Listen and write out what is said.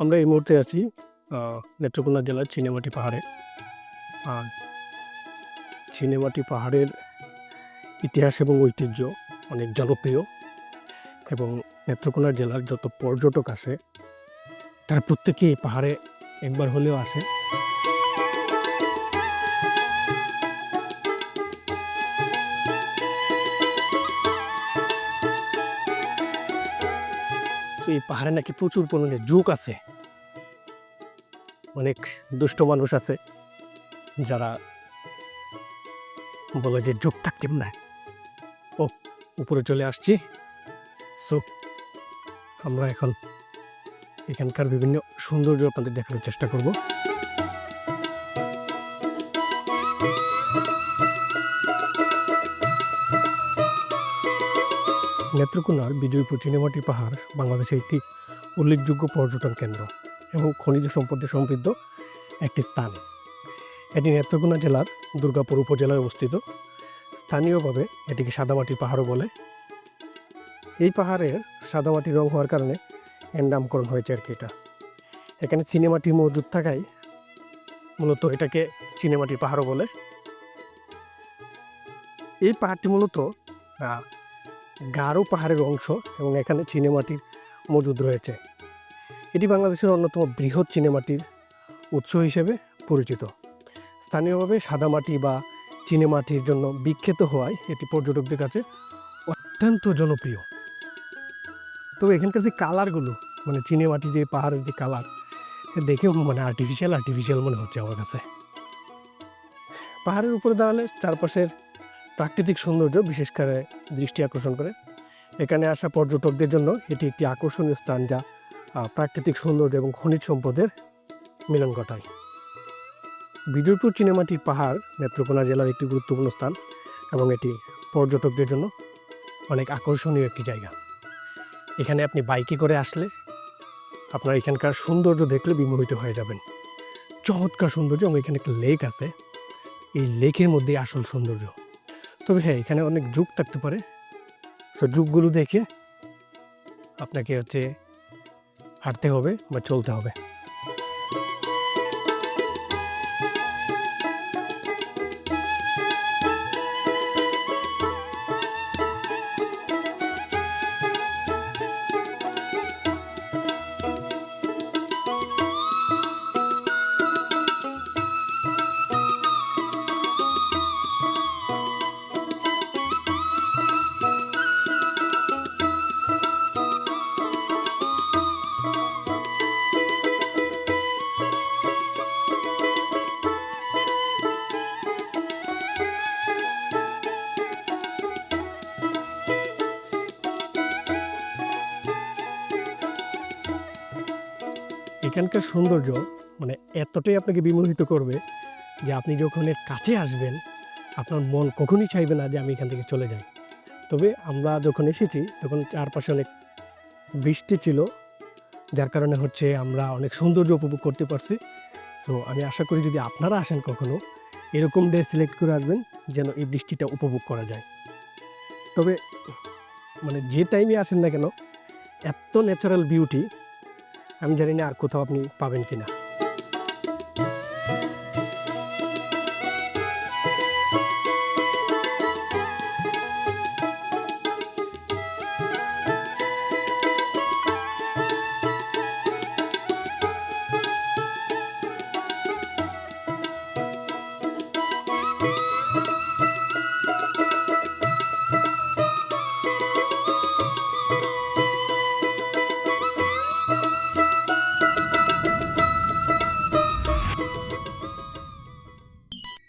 আমরা এই মুহূর্তে আছি নেত্রকোনা জেলার চিনেমাটি পাহাড়ে। আর চিনেমাটি পাহাড়ের ইতিহাস এবং ঐতিহ্য অনেক জনপ্রিয় এবং নেত্রকোনা জেলার যত পর্যটক আসে, তারা প্রত্যেকেই পাহাড়ে একবার হলেও আসে। তো এই পাহাড়ে নাকি প্রচুর পরিমাণে যুগ আছে। অনেক দুষ্ট মানুষ আছে, যারা বলে যে যোগ থাকতে না ও, উপরে চলে আসছি। সো, আমরা এখন এখানকার বিভিন্ন সৌন্দর্য আপনাদের দেখানোর চেষ্টা করব। নেত্রকোনার বিজয়পুর চিনেমাটি পাহাড় বাংলাদেশের একটি উল্লেখযোগ্য পর্যটন কেন্দ্র এবং খনিজ সম্পদে সমৃদ্ধ একটি স্থান। এটি নেত্রকোনা জেলার দুর্গাপুর উপজেলায় অবস্থিত। স্থানীয়ভাবে এটিকে সাদামাটি পাহাড়ও বলে। এই পাহাড়ের সাদামাটি রং হওয়ার কারণে এর নামকরণ হয়েছে আর কি এটা। এখানে সিনেমাটি মজুদ থাকায় মূলত এটাকে চিনেমাটির পাহাড়ও বলে। এই পাহাড়টি মূলত গারো পাহাড়ের অংশ এবং এখানে চিনেমাটির মজুদ রয়েছে। এটি বাংলাদেশের অন্যতম বৃহৎ চিনেমাটির উৎস হিসেবে পরিচিত। স্থানীয়ভাবে সাদামাটি বা চিনেমাটির জন্য বিখ্যাত হওয়ায় এটি পর্যটকদের কাছে অত্যন্ত জনপ্রিয়। তবে এখানকার যে কালারগুলো মানে চিনেমাটি যে পাহাড়ের যে কালার দেখেও মানে আর্টিফিশিয়াল আর্টিফিশিয়াল মনে হচ্ছে আমার কাছে। পাহাড়ের উপরে দাঁড়ালে চারপাশের প্রাকৃতিক সৌন্দর্য বিশেষ করে দৃষ্টি আকর্ষণ করে। এখানে আসা পর্যটকদের জন্য এটি একটি আকর্ষণীয় স্থান যা প্রাকৃতিক সৌন্দর্য এবং খনিজ সম্পদের মিলন ঘটায়। বিজয়পুর চিনেমাটির পাহাড় নেত্রকোনা জেলার একটি গুরুত্বপূর্ণ স্থান এবং এটি পর্যটকদের জন্য অনেক আকর্ষণীয় একটি জায়গা। এখানে আপনি বাইকে করে আসলে আপনার এখানকার সৌন্দর্য দেখলে বিমোহিত হয়ে যাবেন। চমৎকার সৌন্দর্য এবং এখানে একটা লেক আছে। এই লেকের মধ্যে আসল সৌন্দর্য। তবে হ্যাঁ এখানে অনেক যুগ থাকতে পারে। সো যুগগুলো দেখে আপনাকে হচ্ছে হাঁটতে হবে বা চলতে হবে। এখানকার সৌন্দর্য মানে এতটাই আপনাকে বিমোহিত করবে যে আপনি যখন এর কাছে আসবেন, আপনার মন কখনই চাইবে না যে আমি এখান থেকে চলে যাই। তবে আমরা যখন এসেছি, তখন চারপাশে অনেক বৃষ্টি ছিল, যার কারণে হচ্ছে আমরা অনেক সৌন্দর্য উপভোগ করতে পারছি। সো আমি আশা করি যদি আপনারা আসেন কখনো, এরকম ডে সিলেক্ট করে আসবেন যেন এই বৃষ্টিটা উপভোগ করা যায়। তবে মানে যে টাইমে আসেন না কেন, এত ন্যাচারাল বিউটি আমি জানি না আর কোথাও আপনি পাবেন কিনা।